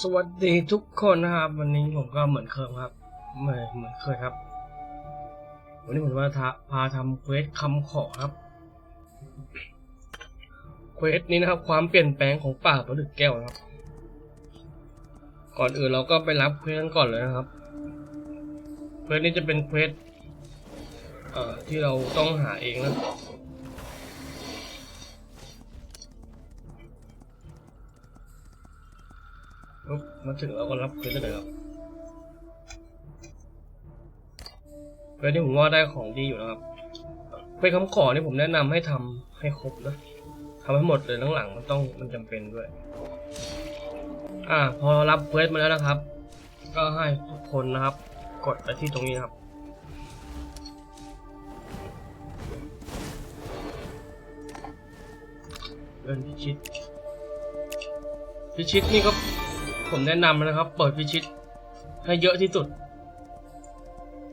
สวัสดีทุกคนนะครับ วันนี้ผมก็เหมือนเคยครับเหมือนเหมือนเคยครับ วันนี้ผมจะมาทาพาทำเควสคำขอครับเควสนี้นะครับ ความเปลี่ยนแปลงของป่าประดึกแก้วนะครับ ก่อนอื่นเราก็ไปรับเควสกันก่อนเลยนะครับเควสนี้จะเป็นเควสที่เราต้องหาเองนะ มาถึงเราก็รับเควสได้เลยครับเควสที่ผมว่าได้ของดีอยู่นะครับเควสคำขอนี่ผมแนะนำให้ทำให้ครบนะทำให้หมดเลยหลังๆมันต้องมันจำเป็นด้วย อ่า พอรับเควสมาแล้วนะครับ ก็ให้ทุกคนนะครับ กดไปที่ตรงนี้ครับเริ่มพิชิตพิชิตนี่ก็ ผมแนะนำนะครับ เปิดพิชิตให้เยอะที่สุด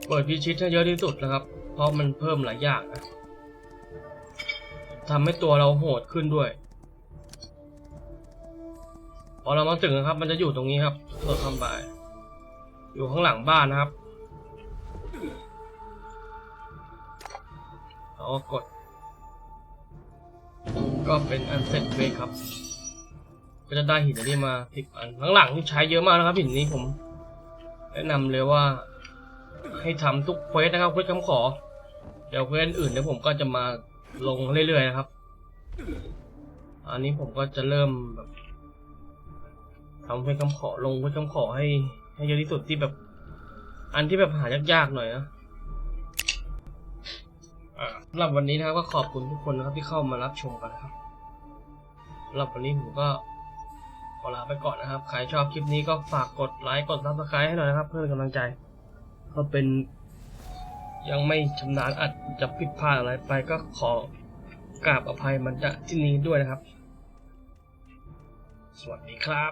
เปิดพิชิตให้เยอะที่สุดนะครับ เพราะมันเพิ่มหลายอย่างนะทำให้ตัวเราโหดขึ้นด้วย พอเรามาถึงนะครับ มันจะอยู่ตรงนี้ครับเปิดคำบาย อยู่ข้างหลังบ้านนะครับเรากด ก็เป็นอันเสร็จเวครับ ก็จะได้หินอันนี้มาสิบอันหลังๆนี่ใช้เยอะมากนะครับหินนี้ผมแนะนำเลยว่า ให้ทำทุกเควสนะครับเควสคำขอ เดี๋ยวเควสอื่นเดี๋ยวผมก็จะมาลงเรื่อยๆนะครับ อันนี้ผมก็จะเริ่มแบบทำเควสคำขอลงเควสคำขอให้ให้เยอะที่สุดที่แบบ อันที่แบบหายากๆหน่อยนะสำหรับวันนี้นะครับก็ขอบคุณทุกคนนะครับที่เข้ามารับชมกันนะครับสำหรับวันนี้ผมก็ ขอลาไปก่อนนะครับ ใครชอบคลิปนี้ก็ฝากกดไลค์ กดซับสไครต์ให้หน่อยนะครับ เพื่อเป็นกำลังใจ ก็เป็น ยังไม่ชำนาญอาจจะผิดพลาดอะไรไปก็ขอกราบอภัยมันจะที่นี้ด้วยนะครับ สวัสดีครับ